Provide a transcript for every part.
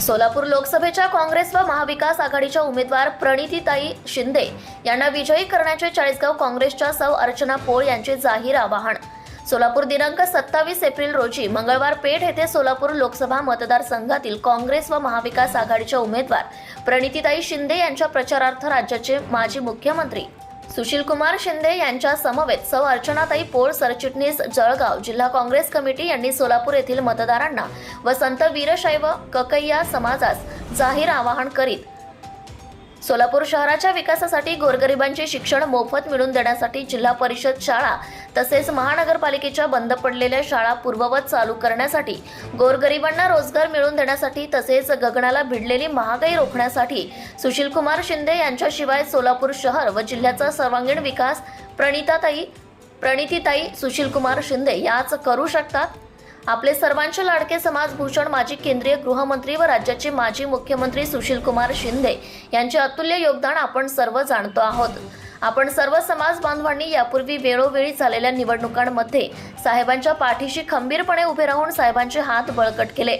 सोलापूर लोकसभेच्या काँग्रेस व महाविकास आघाडीच्या उमेदवार प्रणितीताई शिंदे यांना विजयी करण्याचे चाळीसगाव काँग्रेसच्या सौ अर्चना पोळ यांचे जाहीर आवाहन. सोलापूर दिनांक सत्तावीस एप्रिल रोजी मंगळवार पेठ येथे सोलापूर लोकसभा मतदारसंघातील काँग्रेस व महाविकास आघाडीच्या उमेदवार प्रणितीताई शिंदे यांच्या प्रचारार्थ राज्याचे माजी मुख्यमंत्री सुशील कुमार शिंदे यांच्या समवेत सौ अर्चनाताई पोळ सरचिटणीस जळगाव जिल्हा काँग्रेस कमिटी यांनी सोलापूर येथील मतदारांना व संत वीरशैव ककय्या समाजास जाहीर आवाहन करीत सोलापूर शहराच्या विकासासाठी गोरगरिबांचे शिक्षण मोफत मिळवून देण्यासाठी जिल्हा परिषद शाळा तसेच महानगरपालिकेच्या बंद पडलेल्या शाळा पूर्ववत चालू करण्यासाठी गोरगरिबांना रोजगार मिळवून देण्यासाठी तसेच गगनाला भिडलेली महागाई रोखण्यासाठी सुशीलकुमार शिंदे यांच्याशिवाय सोलापूर शहर व जिल्ह्याचा सर्वांगीण विकास प्रणिताताई प्रणितीताई सुशीलकुमार शिंदे याच करू शकतात? आपले सर्वांचे लाडके समाजभूषण माजी केंद्रीय गृहमंत्री व राज्याचे माजी मुख्यमंत्री सुशील कुमार शिंदे यांचे अतुल्य योगदान आपण सर्व जाणतो आहोत. आपण सर्व समाज बांधवांनी यापूर्वी वेळोवेळी झालेल्या निवडणुकांमध्ये साहेबांच्या पाठीशी खंबीरपणे उभे राहून साहेबांचे हात बळकट केले.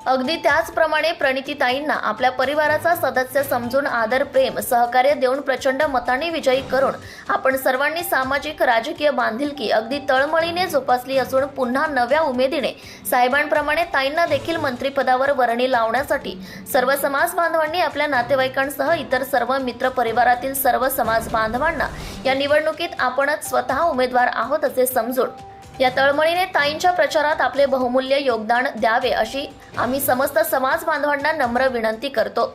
अगदी त्याचप्रमाणे प्रणितीताईंना आपल्या परिवाराचा सदस्य समजून आदर प्रेम सहकार्य देऊन प्रचंड मताने विजयी करून आपण सर्वांनी सामाजिक राजकीय बांधिलकी अगदी तळमळीने जोपासली असून पुन्हा नव्या उमेदीने साहेबांप्रमाणे ताईंना देखील मंत्रिपदावर वर्णी लावण्यासाठी सर्व समाज बांधवांनी आपल्या नातेवाईकांसह इतर सर्व मित्र परिवारातील सर्व समाज बांधवांना या निवडणुकीत आपणच स्वतः उमेदवार आहोत असे समजून या तळमळीने ताईंच्या प्रचारात आपले बहुमूल्य योगदान द्यावे अशी आम्ही समस्त समाज बांधवांना नम्र विनंती करतो.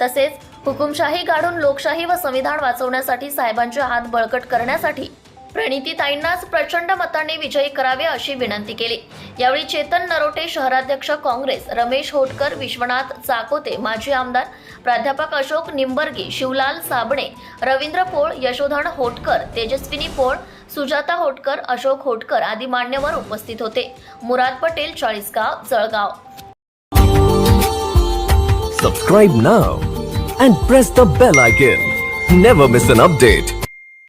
तसेच हुकुमशाही काढून लोकशाही व संविधान वाचवण्यासाठी साहेबांचे हात बळकट करण्यासाठी प्रणितीताईंनाच प्रचंड मतांनी विजयी करावे अशी विनंती केली. यावेळी चेतन नरोटे शहराध्यक्ष काँग्रेस रमेश होटकर विश्वनाथ चाकोते माजी आमदार प्राध्यापक अशोक निंबर्गी शिवलाल साबणे रवींद्र पोळ यशोधन होटकर तेजस्विनी पोळ सुजाता होटकर अशोक होटकर आदी मान्यवर उपस्थित होते. Murad Patel Chalisgaon Jalgaon. Subscribe now and press the bell icon never miss an update